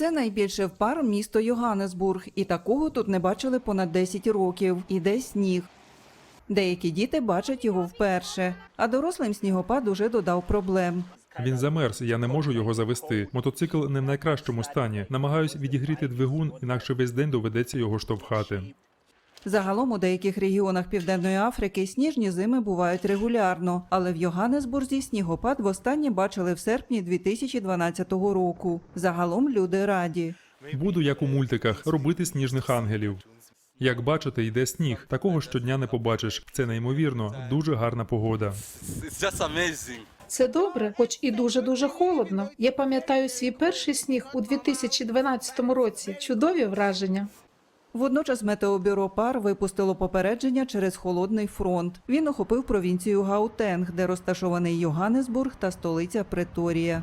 Це найбільше в пар місто Йоганнесбург, і такого тут не бачили понад 10 років. Іде сніг. Деякі діти бачать його вперше, а дорослим снігопад уже додав проблем. Він замерз, я не можу його завести. Мотоцикл не в найкращому стані. Намагаюсь відігріти двигун, інакше весь день доведеться його штовхати. Загалом у деяких регіонах Південної Африки сніжні зими бувають регулярно, але в Йоганнесбурзі снігопад востаннє бачили в серпні 2012 року. Загалом люди раді. Буду як у мультиках робити сніжних ангелів. Як бачите, йде сніг. Такого щодня не побачиш. Це неймовірно, дуже гарна погода. Це добре, хоч і дуже дуже холодно. Я пам'ятаю свій перший сніг у 2012 році. Чудові враження. Водночас метеобюро ПАР випустило попередження через холодний фронт. Він охопив провінцію Гаутенг, де розташований Йоганнесбург та столиця Преторія.